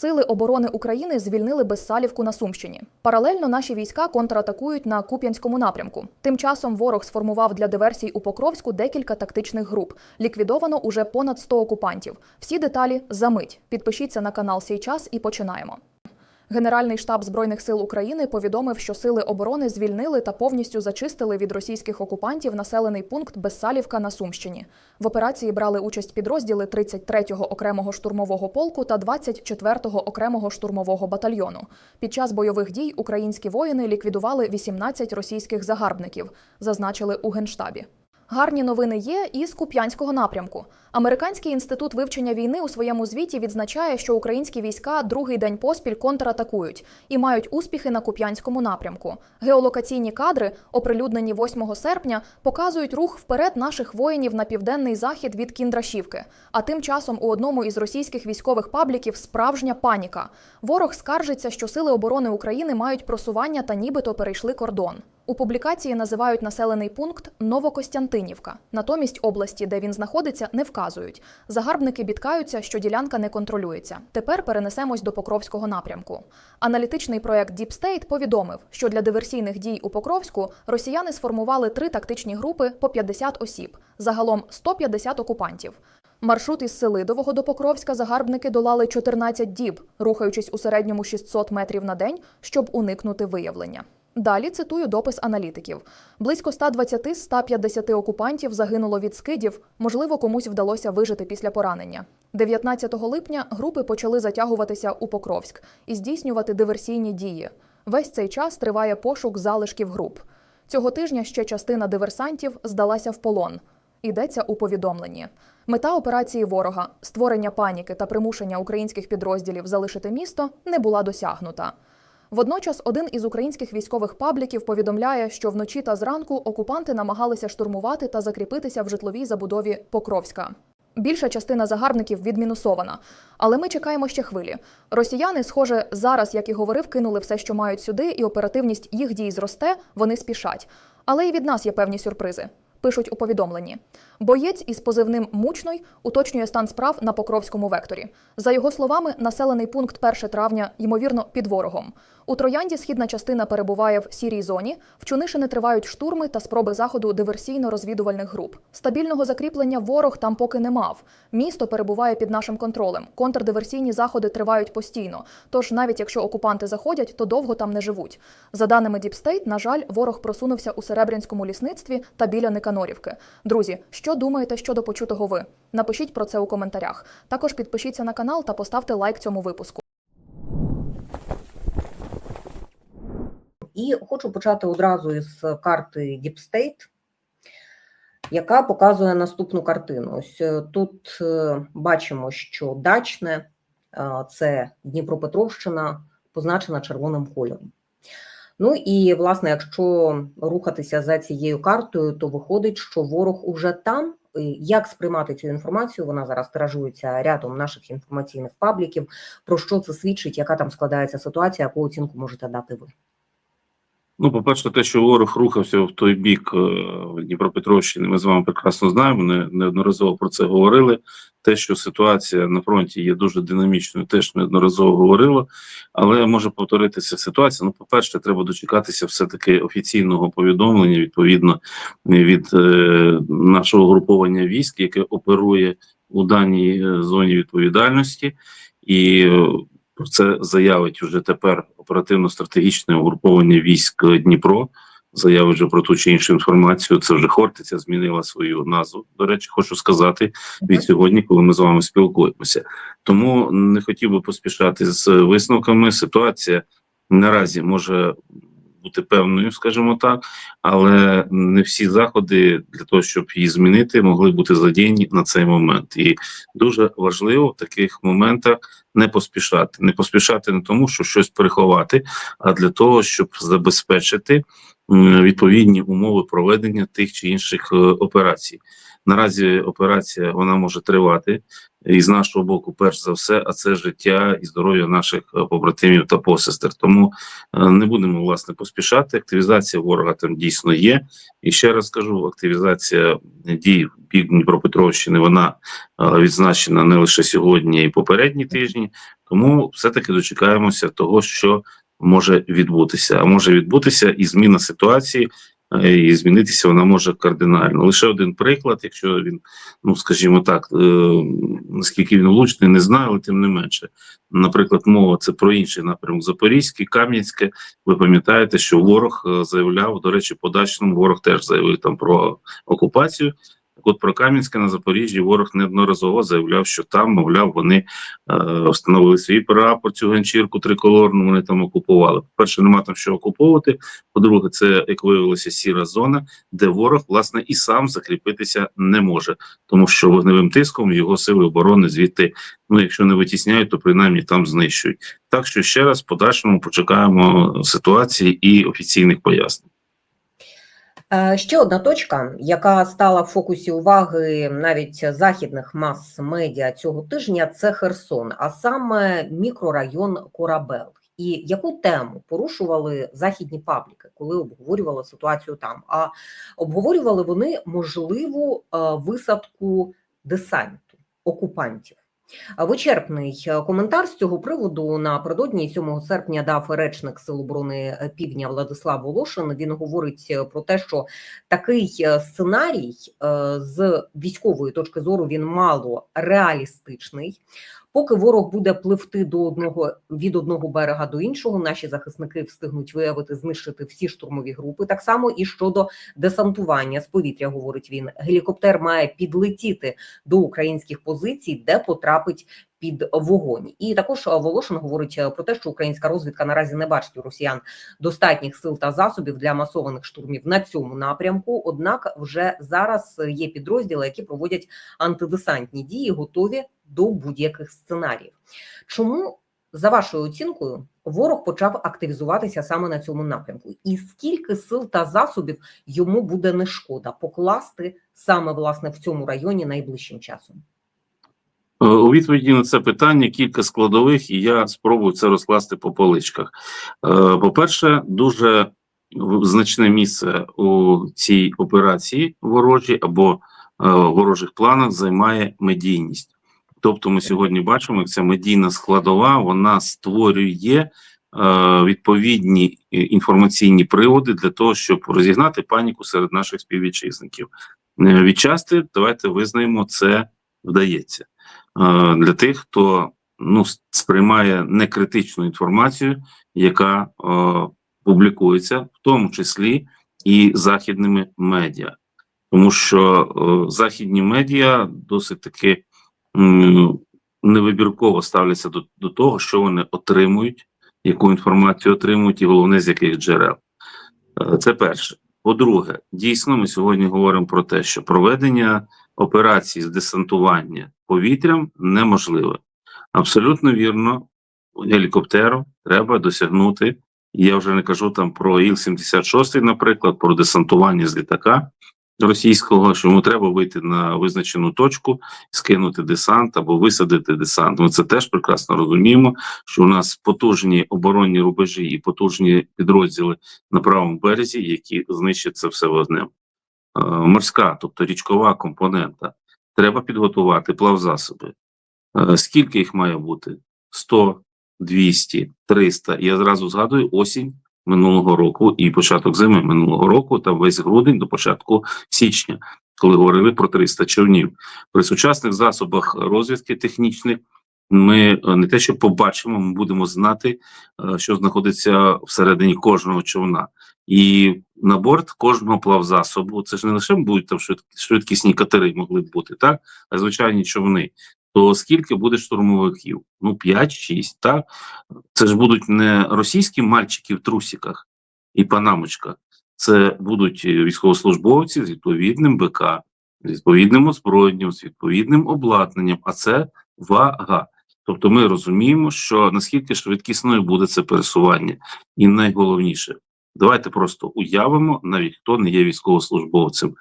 Сили оборони України звільнили Безсалівку на Сумщині. Паралельно наші війська контратакують на Куп'янському напрямку. Тим часом ворог сформував для диверсій у Покровську декілька тактичних груп. Ліквідовано уже понад 100 окупантів. Всі деталі за мить. Підпишіться на канал «Сей час» і починаємо. Генеральний штаб збройних сил України повідомив, що сили оборони звільнили та повністю зачистили від російських окупантів населений пункт Безсалівка на Сумщині. В операції брали участь підрозділи 33-го окремого штурмового полку та 24-го окремого штурмового батальйону. Під час бойових дій українські воїни ліквідували 18 російських загарбників, зазначили у генштабі. Гарні новини є і з Куп'янського напрямку. Американський інститут вивчення війни у своєму звіті відзначає, що українські війська другий день поспіль контратакують і мають успіхи на Куп'янському напрямку. Геолокаційні кадри, оприлюднені 8 серпня, показують рух вперед наших воїнів на південний захід від Кіндрашівки. А тим часом у одному із російських військових пабліків справжня паніка. Ворог скаржиться, що сили оборони України мають просування та нібито перейшли кордон. У публікації називають населений пункт Новокостянтинівка. Натомість області, де він знаходиться, не вказують. Загарбники бідкаються, що ділянка не контролюється. Тепер перенесемось до Покровського напрямку. Аналітичний проект Deep State повідомив, що для диверсійних дій у Покровську росіяни сформували три тактичні групи по 50 осіб, загалом 150 окупантів. Маршрут із Селидового до Покровська загарбники долали 14 діб, рухаючись у середньому 600 метрів на день, щоб уникнути виявлення. Далі цитую допис аналітиків: близько 120-150 окупантів загинуло від скидів. Можливо, комусь вдалося вижити після поранення. 19 липня групи почали затягуватися у Покровськ і здійснювати диверсійні дії. Весь цей час триває пошук залишків груп. Цього тижня ще частина диверсантів здалася в полон. Йдеться у повідомленні. Мета операції ворога створення паніки та примушення українських підрозділів залишити місто не була досягнута. Водночас один із українських військових пабліків повідомляє, що вночі та зранку окупанти намагалися штурмувати та закріпитися в житловій забудові Покровська. Більша частина загарбників відмінусована, але ми чекаємо ще хвилі. Росіяни, схоже, зараз, як і говорив, кинули все, що мають сюди, і оперативність їх дій зросте. Вони спішать. Але і від нас є певні сюрпризи. Пишуть у повідомленні. Боєць із позивним Мучной уточнює стан справ на Покровському векторі. За його словами, населений пункт 1 травня, ймовірно, під ворогом. У Троянді східна частина перебуває в сірій зоні. В Чунишини тривають штурми та спроби заходу диверсійно-розвідувальних груп. Стабільного закріплення ворог там поки не мав. Місто перебуває під нашим контролем. Контрдиверсійні заходи тривають постійно. Тож, навіть якщо окупанти заходять, то довго там не живуть. За даними Діпстейт, на жаль, ворог просунувся у Серебрянському лісництві та біля Никанорівки. Друзі, що думаєте щодо почутого ви? Напишіть про це у коментарях. Також підпишіться на канал та поставте лайк цьому випуску. І хочу почати одразу із карти Deep State, яка показує наступну картину. Ось е, тут е, бачимо, що дачне е, це Дніпропетровщина, позначена червоним кольором. Ну і власне, якщо рухатися за цією картою, то виходить, що ворог уже там. Як сприймати цю інформацію? Вона зараз тиражується рядом наших інформаційних пабліків. Про що це свідчить? Яка там складається ситуація? Яку оцінку можете дати ви? Ну, по-перше, те, що ворог рухався в той бік е, Дніпропетровщини, ми з вами прекрасно знаємо. Не неодноразово про це говорили. Те, що ситуація на фронті є дуже динамічною, теж неодноразово говорило. Але може повторитися ситуація. Ну, по-перше, треба дочекатися все-таки офіційного повідомлення відповідно від е, нашого груповання військ, яке оперує у даній е, зоні відповідальності, і е, про це заявить вже тепер оперативно-стратегічне угруповання військ Дніпро. Заявить вже про ту чи іншу інформацію. Це вже Хортиця змінила свою назву. До речі, хочу сказати від сьогодні, коли ми з вами спілкуємося. Тому не хотів би поспішати з висновками. Ситуація наразі може бути певною, скажімо так, але не всі заходи для того, щоб її змінити, могли бути задіяні на цей момент. І дуже важливо в таких моментах не поспішати. Не поспішати не тому, що щось переховати, а для того, щоб забезпечити відповідні умови проведення тих чи інших е, операцій. Наразі операція вона може тривати і з нашого боку, перш за все, а це життя і здоров'я наших е, побратимів та посестер. Тому е, не будемо власне поспішати. Активізація ворога там дійсно є. І ще раз кажу: активізація дій в бік Дніпропетровщини вона е, відзначена не лише сьогодні, й попередні тижні. Тому все-таки дочекаємося того, що може відбутися. А може відбутися і зміна ситуації, і змінитися вона може кардинально. Лише один приклад, якщо він, ну скажімо так, е, наскільки він влучний, не знаю, але тим не менше. Наприклад, мова це про інший напрямок Запорізький, Кам'янське. Ви пам'ятаєте, що ворог е, заявляв, до речі, по ворог теж заявив там про окупацію. Так от про Кам'янське на Запоріжжі ворог неодноразово заявляв, що там, мовляв, вони е, встановили свій прапор, цю ганчірку триколорну, вони там окупували. По-перше, нема там що окуповувати. По-друге, це, як виявилося, сіра зона, де ворог, власне, і сам закріпитися не може, тому що вогневим тиском його сили оборони звідти, ну якщо не витісняють, то принаймні там знищують. Так що ще раз подальшому почекаємо ситуації і офіційних пояснень. Е, Ще одна точка, яка стала в фокусі уваги навіть західних мас-медіа цього тижня, це Херсон, а саме мікрорайон Корабел. І яку тему порушували західні пабліки, коли обговорювали ситуацію там? А обговорювали вони можливу е, висадку десанту окупантів. Вичерпний е, коментар з цього приводу напередодні 7 серпня дав речник Сил оборони е, Півдня Владислав Волошин. Він говорить е, про те, що такий сценарій з військової точки зору він мало реалістичний. Поки ворог буде пливти до одного від одного берега до іншого, наші захисники встигнуть виявити знищити всі штурмові групи. Так само і щодо десантування з повітря, говорить він. Гелікоптер має підлетіти до українських позицій, де потрапить під вогонь. І також Волошин говорить про те, що українська розвідка наразі не бачить у росіян достатніх сил та засобів для масованих штурмів на цьому напрямку. Однак, вже зараз є підрозділи, які проводять антидесантні дії, готові до будь-яких сценаріїв. Чому за вашою оцінкою ворог почав активізуватися саме на цьому напрямку? І скільки сил та засобів йому буде не шкода покласти саме власне в цьому районі найближчим часом? Е, У відповіді на це питання кілька складових, і я спробую це розкласти по поличках. Е, По-перше, дуже значне місце у цій операції ворожій або е, ворожих планах займає медійність. Тобто, ми сьогодні бачимо, як ця медійна складова вона створює е, відповідні е, інформаційні приводи для того, щоб розігнати паніку серед наших співвітчизників. Е, Відчасти давайте визнаємо, це вдається для тих, хто ну сприймає некритичну інформацію, яка публікується, в тому числі і західними медіа, тому що е, західні медіа досить таки невибірково ставляться до, до того, що вони отримують, яку інформацію отримують, і головне з яких джерел. Е, Це перше. По-друге, дійсно, ми сьогодні говоримо про те, що проведення операції з десантування повітрям неможливе. Абсолютно вірно, гелікоптером треба досягнути. Я вже не кажу там про Іл-76, наприклад, про десантування з літака російського, що йому треба вийти на визначену точку, скинути десант або висадити десант. Ми це теж прекрасно розуміємо, що у нас потужні оборонні рубежі і потужні підрозділи на правому березі, які знищать це все вогнем. Е, Морська, тобто річкова компонента, треба підготувати плавзасоби. Е, Скільки їх має бути? 100, 200, 300. Я зразу згадую осінь минулого року і початок зими минулого року, та весь грудень до початку січня, коли говорили про 300 човнів. При сучасних засобах розвідки технічних ми е, не те, що побачимо, ми будемо знати, е, що знаходиться всередині кожного човна. І на борт кожного плавзасобу, це ж не лише будуть там швид- швидкісні катери могли б бути, так, а звичайні човни. То скільки буде штурмовиків? Ну, 5-6, так? Це ж будуть не російські мальчики в трусиках і панамочках. Це будуть е, військовослужбовці з відповідним БК, з відповідним озброєнням, з відповідним обладнанням, а це вага. Тобто ми розуміємо, що наскільки швидкісною буде це пересування, і найголовніше, давайте просто уявимо, навіть хто не є військовослужбовцем.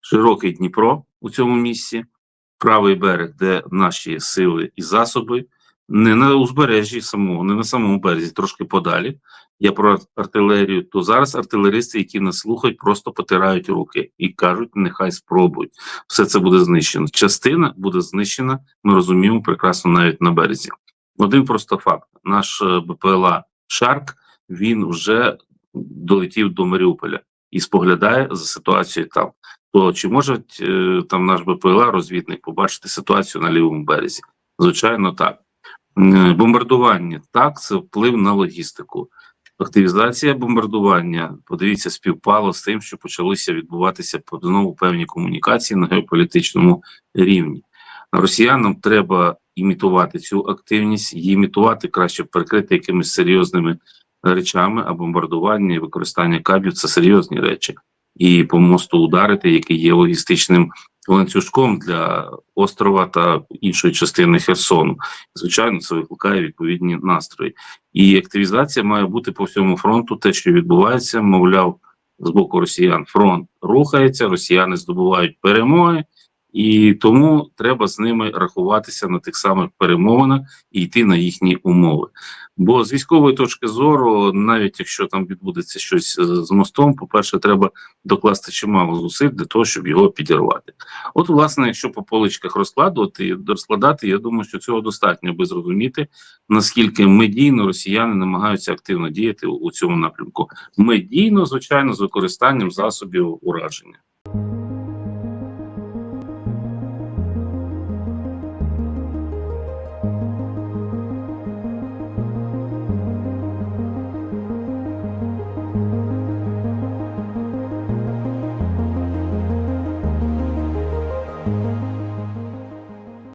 Широкий Дніпро у цьому місці, правий берег, де наші сили і засоби, не на узбережжі самого, не на самому березі, трошки подалі. Я про артилерію, то зараз артилеристи, які нас слухають, просто потирають руки і кажуть, нехай спробують. Все це буде знищено. Частина буде знищена, ми розуміємо прекрасно навіть на березі. Один просто факт: наш е, БПЛА Шарк він вже долетів до Маріуполя і споглядає за ситуацією там. То чи може е, там наш БПЛА розвідник побачити ситуацію на лівому березі? Звичайно, так. Бомбардування так, це вплив на логістику. Активізація бомбардування, подивіться, співпало з тим, що почалися відбуватися знову певні комунікації на геополітичному рівні. Росіянам треба імітувати цю активність, її імітувати краще прикрити якимись серйозними речами, а бомбардування і використання кабів це серйозні речі. І по мосту ударити, який є логістичним ланцюжком для острова та іншої частини Херсону. Звичайно, це викликає відповідні настрої. І активізація має бути по всьому фронту. Те, що відбувається, мовляв, з боку росіян фронт рухається, росіяни здобувають перемоги, і тому треба з ними рахуватися на тих самих перемовинах і йти на їхні умови. Бо з військової точки зору, навіть якщо там відбудеться щось е, з мостом, по-перше, треба докласти чимало зусиль для того, щоб його підірвати. От, власне, якщо по поличках розкладувати розкладати, я думаю, що цього достатньо, аби зрозуміти, наскільки медійно росіяни намагаються активно діяти у цьому напрямку. Медійно, звичайно, з використанням засобів ураження.